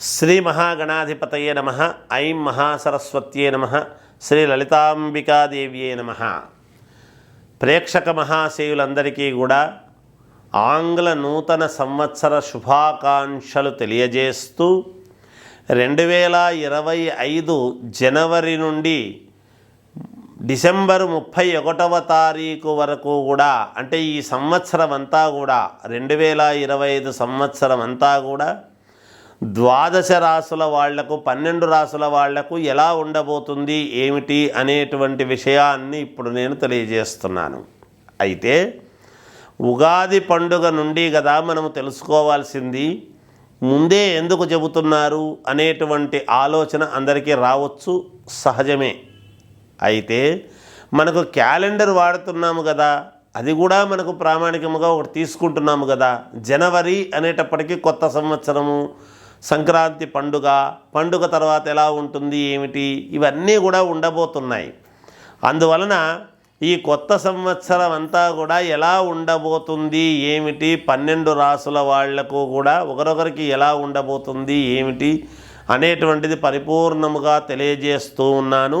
శ్రీ మహాగణాధిపతయే నమ ఐం మహాసరస్వత్యే నమ శ్రీ లలితాంబికాదేవ్యే నమ. ప్రేక్షక మహాశయులందరికీ కూడా ఆంగ్ల నూతన సంవత్సర శుభాకాంక్షలు తెలియజేస్తూ రెండు వేల ఇరవై ఐదు జనవరి నుండి డిసెంబర్ ముప్పై ఒకటవ తారీఖు వరకు కూడా అంటే ఈ సంవత్సరం అంతా కూడా రెండు వేల ఇరవై ఐదు సంవత్సరం అంతా కూడా ద్వాదశ రాసుల వాళ్ళకు పన్నెండు రాసుల వాళ్ళకు ఎలా ఉండబోతుంది ఏమిటి అనేటువంటి విషయాన్ని ఇప్పుడు నేను తెలియజేస్తున్నాను. అయితే ఉగాది పండుగ నుండి కదా మనము తెలుసుకోవాల్సింది ముందే ఎందుకు చెబుతున్నారు అనేటువంటి ఆలోచన అందరికీ రావచ్చు సహజమే. అయితే మనకు క్యాలెండర్ వాడుతున్నాము కదా అది కూడా మనకు ప్రామాణికముగా ఒకటి తీసుకుంటున్నాము కదా జనవరి అనేటప్పటికీ కొత్త సంవత్సరము సంక్రాంతి పండుగ పండుగ తర్వాత ఎలా ఉంటుంది ఏమిటి ఇవన్నీ కూడా ఉండబోతున్నాయి. అందువలన ఈ కొత్త సంవత్సరం అంతా కూడా ఎలా ఉండబోతుంది ఏమిటి పన్నెండు రాసుల వాళ్ళకు కూడా ఒకరొకరికి ఎలా ఉండబోతుంది ఏమిటి అనేటువంటిది పరిపూర్ణముగా తెలియజేస్తూ ఉన్నాను.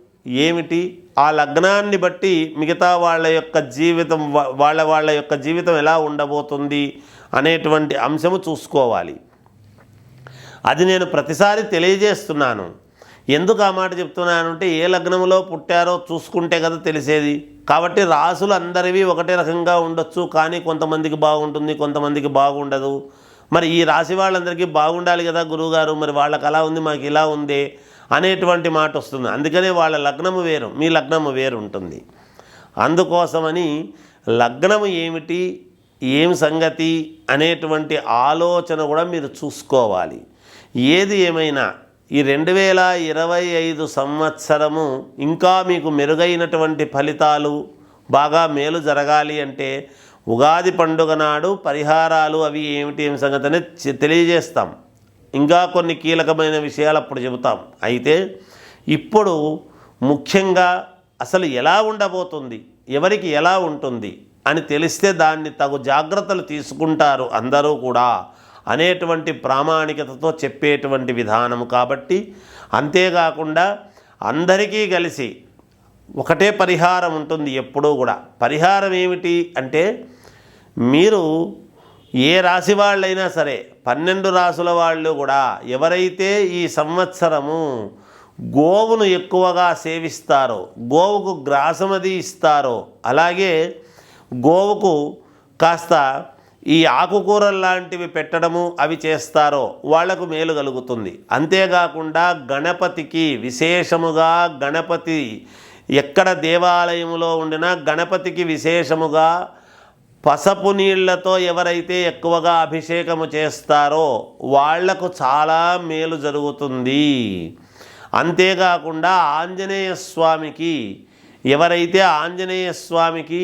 ఏమిటి? ఆ లగ్నాన్ని బట్టి మిగతా వాళ్ళ యొక్క జీవితం వాళ్ళ వాళ్ళ యొక్క జీవితం ఎలా ఉండబోతుంది అనేటువంటి అంశము చూసుకోవాలి. అది నేను ప్రతిసారి తెలియజేస్తున్నాను. ఎందుకు ఆ మాట చెప్తున్నానంటే ఏ లగ్నంలో పుట్టారో చూసుకుంటే కదా తెలిసేది. కాబట్టి రాసులు అందరివి ఒకటే రకంగా ఉండొచ్చు కానీ కొంతమందికి బాగుంటుంది కొంతమందికి బాగుండదు. మరి ఈ రాశి వాళ్ళందరికీ బాగుండాలి కదా గురువుగారు? మరి వాళ్ళకి అలా ఉంది మాకు ఇలా ఉంది. అనేటువంటి మాట వస్తుంది. అందుకనే వాళ్ళ లగ్నము వేరు మీ లగ్నము వేరు ఉంటుంది. అందుకోసమని లగ్నము ఏమిటి ఏం సంగతి అనేటువంటి ఆలోచన కూడా మీరు చూసుకోవాలి. ఏది ఏమైనా ఈ రెండు వేల ఇరవై ఐదు సంవత్సరము ఇంకా మీకు మెరుగైనటువంటి ఫలితాలు బాగా మేలు జరగాలి అంటే ఉగాది పండుగ నాడు పరిహారాలు అవి ఏమిటి ఏమి సంగతి అనేది తెలియజేస్తాం. ఇంకా కొన్ని కీలకమైన విషయాలు అప్పుడు చెబుతాం. అయితే ఇప్పుడు ముఖ్యంగా అసలు ఎలా ఉండబోతుంది? ఎవరికి ఎలా ఉంటుంది? అని తెలిస్తే దాన్ని తగు జాగ్రత్తలు తీసుకుంటారు అందరూ కూడా అనేటువంటి ప్రామాణికతతో చెప్పేటువంటి విధానము కాబట్టి అంతేకాకుండా అందరికీ కలిసి ఒకటే పరిహారం ఉంటుంది ఎప్పుడూ కూడా. పరిహారం ఏమిటి అంటే మీరు ఏ రాశి వాళ్ళైనా సరే పన్నెండు రాసుల వాళ్ళు కూడా ఎవరైతే ఈ సంవత్సరము గోవును ఎక్కువగా సేవిస్తారో గోవుకు గ్రాసమది ఇస్తారో అలాగే గోవుకు కాస్త ఈ ఆకుకూరలు లాంటివి పెట్టడము అవి చేస్తారో వాళ్ళకు మేలు కలుగుతుంది. అంతేకాకుండా గణపతికి విశేషముగా గణపతి ఎక్కడ దేవాలయములో ఉండినా గణపతికి విశేషముగా పసపు నీళ్ళతో ఎవరైతే ఎక్కువగా అభిషేకము చేస్తారో వాళ్ళకు చాలా మేలు జరుగుతుంది. అంతేకాకుండా ఆంజనేయ స్వామికి ఎవరైతే ఆంజనేయ స్వామికి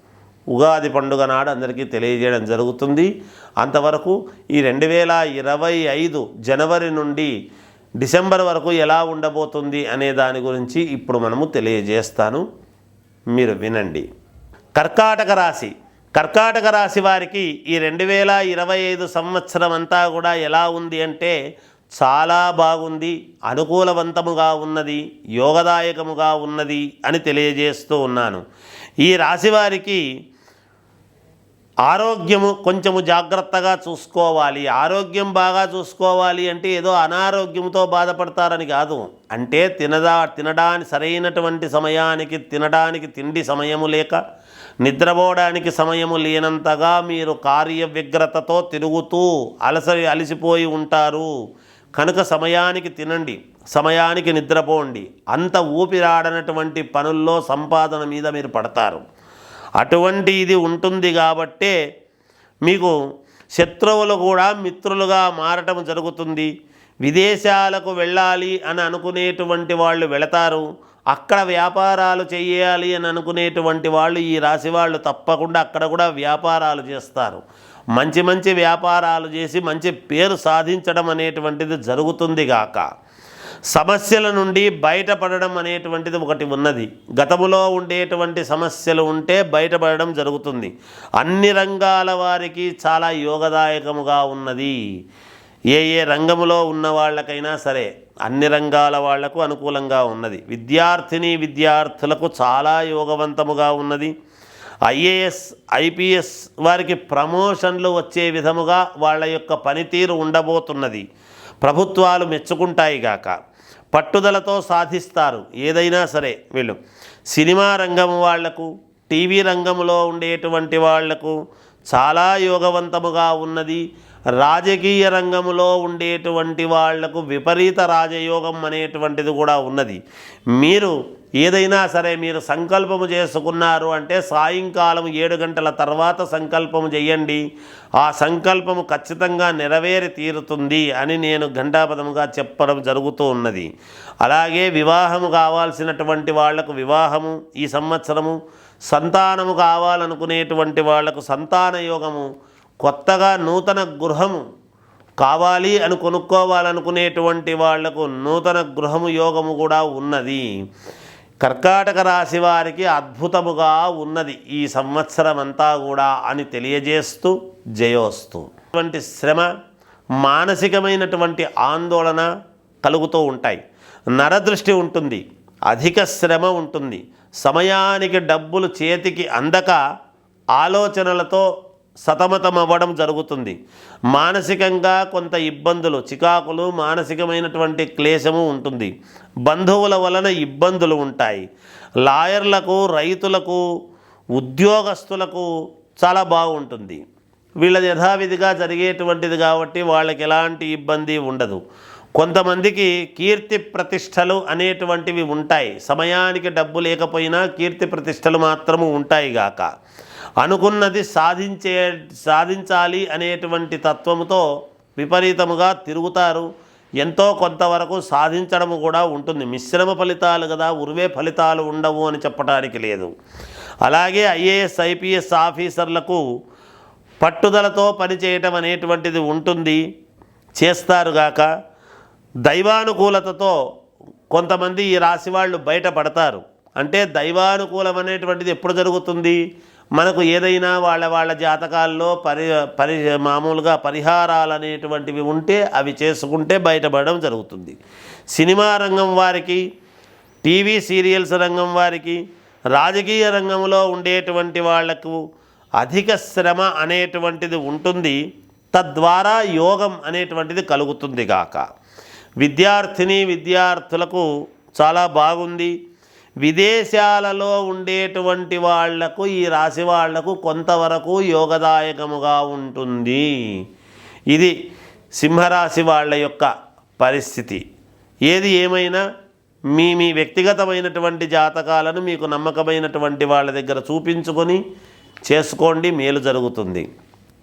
ఉగాది పండుగ నాడు అందరికీ తెలియజేయడం జరుగుతుంది. అంతవరకు ఈ రెండు వేల ఇరవై ఐదు జనవరి నుండి డిసెంబర్ వరకు ఎలా ఉండబోతుంది అనే దాని గురించి ఇప్పుడు మనము తెలియజేస్తాను. మీరు వినండి. కర్కాటక రాశి. కర్కాటక రాశి వారికి ఈ రెండు వేల ఇరవై ఐదు సంవత్సరం అంతా కూడా ఎలా ఉంది అంటే చాలా బాగుంది అనుకూలవంతముగా ఉన్నది యోగదాయకముగా ఉన్నది అని తెలియజేస్తూ ఉన్నాను. ఈ రాశి వారికి ఆరోగ్యము కొంచెము జాగ్రత్తగా చూసుకోవాలి. ఆరోగ్యం బాగా చూసుకోవాలి అంటే ఏదో అనారోగ్యంతో బాధపడతారని కాదు. అంటే తినదా తినడానికి సరైనటువంటి సమయానికి తినడానికి తిండి సమయము లేక నిద్రపోవడానికి సమయము లేనంతగా మీరు కార్య వ్యగ్రతతో తిరుగుతూ అలస అలసిపోయి ఉంటారు. కనుక సమయానికి తినండి. సమయానికి నిద్రపోండి. అంత ఊపిరాడనటువంటి పనుల్లో సంపాదన మీద మీరు పడతారు. అటువంటి ఇది ఉంటుంది కాబట్టే మీకు శత్రువులు కూడా మిత్రులుగా మారటం జరుగుతుంది. విదేశాలకు వెళ్ళాలి అని అనుకునేటువంటి వాళ్ళు వెళతారు. అక్కడ వ్యాపారాలు చేయాలి అని అనుకునేటువంటి వాళ్ళు ఈ రాశి వాళ్ళు తప్పకుండా అక్కడ కూడా వ్యాపారాలు చేస్తారు. మంచి మంచి వ్యాపారాలు చేసి మంచి పేరు సాధించడం అనేటువంటిది జరుగుతుంది గాక. సమస్యల నుండి బయటపడడం అనేటువంటిది ఒకటి ఉన్నది. గతములో ఉండేటువంటి సమస్యలు ఉంటే బయటపడడం జరుగుతుంది. అన్ని రంగాల వారికి చాలా యోగదాయకముగా ఉన్నది. ఏ ఏ రంగములో ఉన్న వాళ్ళకైనా సరే అన్ని రంగాల వాళ్ళకు అనుకూలంగా ఉన్నది. విద్యార్థిని విద్యార్థులకు చాలా యోగవంతముగా ఉన్నది. ఐఏఎస్ ఐపీఎస్ వారికి ప్రమోషన్లు వచ్చే విధముగా వాళ్ళ యొక్క పనితీరు ఉండబోతున్నది. ప్రభుత్వాలు మెచ్చుకుంటాయి గాక. పట్టుదలతో సాధిస్తారు. ఏదైనా సరే వీళ్ళు. సినిమా రంగం వాళ్ళకు టీవీ రంగంలో ఉండేటువంటి వాళ్ళకు చాలా యోగవంతముగా ఉన్నది. రాజకీయ రంగంలో ఉండేటువంటి వాళ్ళకు విపరీత రాజయోగం అనేటువంటిది కూడా ఉన్నది. మీరు ఏదైనా సరే మీరు సంకల్పము చేసుకున్నారు అంటే సాయంకాలం ఏడు గంటల తర్వాత సంకల్పము చేయండి. ఆ సంకల్పము ఖచ్చితంగా నెరవేరి తీరుతుంది అని నేను ఘంటాపదముగా చెప్పడం జరుగుతూ ఉన్నది. అలాగే వివాహము కావాల్సినటువంటి వాళ్ళకు వివాహము ఈ సంవత్సరము సంతానము కావాలనుకునేటువంటి వాళ్ళకు సంతాన యోగము కొత్తగా నూతన గృహము కావాలి అని కొనుక్కోవాలనుకునేటువంటి వాళ్ళకు నూతన గృహము యోగము కూడా ఉన్నది. కర్కాటక రాశి వారికి అద్భుతముగా ఉన్నది ఈ సంవత్సరం అంతా కూడా అని తెలియజేస్తూ జయోస్తు. అటువంటి శ్రమ మానసికమైనటువంటి ఆందోళన కలుగుతూ ఉంటాయి. నరదృష్టి ఉంటుంది అధిక శ్రమ ఉంటుంది. సమయానికి డబ్బులు చేతికి అందక ఆలోచనలతో సతమతం అవ్వడం జరుగుతుంది. మానసికంగా కొంత ఇబ్బందులు చికాకులు మానసికమైనటువంటి క్లేశము ఉంటుంది. బంధువుల వలన ఇబ్బందులు ఉంటాయి. లాయర్లకు రైతులకు ఉద్యోగస్తులకు చాలా బాగుంటుంది. వీళ్ళది యథావిధిగా జరిగేటువంటిది కాబట్టి వాళ్ళకి ఎలాంటి ఇబ్బంది ఉండదు. కొంతమందికి కీర్తి ప్రతిష్టలు అనేటువంటివి ఉంటాయి. సమయానికి డబ్బు లేకపోయినా కీర్తి ప్రతిష్టలు మాత్రము ఉంటాయి గాక. అనుకున్నది సాధించే సాధించాలి అనేటువంటి తత్వముతో విపరీతముగా తిరుగుతారు. ఎంతో కొంతవరకు సాధించడము కూడా ఉంటుంది. మిశ్రమ ఫలితాలు కదా ఉరివే ఫలితాలు ఉండవు అని చెప్పడానికి లేదు. అలాగే ఐఏఎస్ ఐపీఎస్ ఆఫీసర్లకు పట్టుదలతో పనిచేయటం అనేటువంటిది ఉంటుంది. చేస్తారుగాక దైవానుకూలతతో కొంతమంది ఈ రాశి వాళ్ళు బయటపడతారు. అంటే దైవానుకూలం అనేటువంటిది ఎప్పుడు జరుగుతుంది? మనకు ఏదైనా వాళ్ళ వాళ్ళ జాతకాల్లో పరి పరి మామూలుగా పరిహారాలు అనేటువంటివి ఉంటే అవి చేసుకుంటే బయటపడడం జరుగుతుంది. సినిమా రంగం వారికి టీవీ సీరియల్స్ రంగం వారికి రాజకీయ రంగంలో ఉండేటువంటి వాళ్ళకు అధిక శ్రమ అనేటువంటిది ఉంటుంది. తద్వారా యోగం అనేటువంటిది కలుగుతుంది గాక. విద్యార్థిని విద్యార్థులకు చాలా బాగుంది. విదేశాలలో ఉండేటువంటి వాళ్ళకు ఈ రాశి వాళ్ళకు కొంతవరకు యోగదాయకముగా ఉంటుంది. ఇది సింహరాశి వాళ్ళ యొక్క పరిస్థితి. ఏది ఏమైనా మీ మీ వ్యక్తిగతమైనటువంటి జాతకాలను మీకు నమ్మకమైనటువంటి వాళ్ళ దగ్గర చూపించుకొని చేసుకోండి మేలు జరుగుతుంది.